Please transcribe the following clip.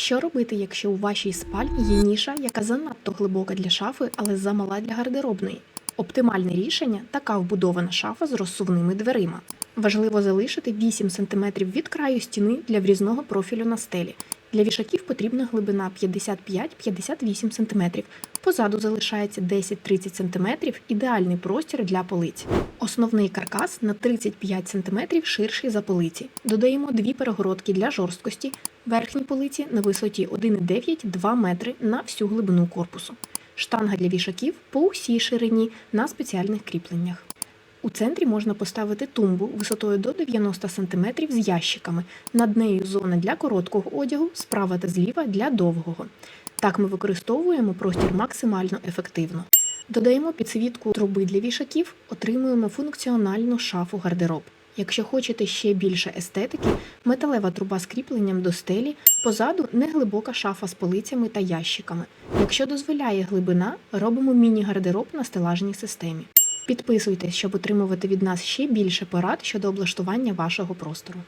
Що робити, якщо у вашій спальні є ніша, яка занадто глибока для шафи, але замала для гардеробної? Оптимальне рішення така вбудована шафа з розсувними дверима. Важливо залишити 8 см від краю стіни для врізного профілю на стелі. Для вішаків потрібна глибина 55-58 см. Позаду залишається 10-30 см ідеальний простір для полиць. Основний каркас на 35 см ширший за полиці. Додаємо дві перегородки для жорсткості, верхні полиці на висоті 1,9-2 метри на всю глибину корпусу. Штанга для вішаків по усій ширині на спеціальних кріпленнях. У центрі можна поставити тумбу висотою до 90 см з ящиками. Над нею зона для короткого одягу, справа та зліва для довгого. Так ми використовуємо простір максимально ефективно. Додаємо підсвітку труби для вішаків, отримуємо функціональну шафу гардероб. Якщо хочете ще більше естетики, металева труба з кріпленням до стелі, позаду неглибока шафа з полицями та ящиками. Якщо дозволяє глибина, робимо міні-гардероб на стелажній системі. Підписуйтесь, щоб отримувати від нас ще більше порад щодо облаштування вашого простору.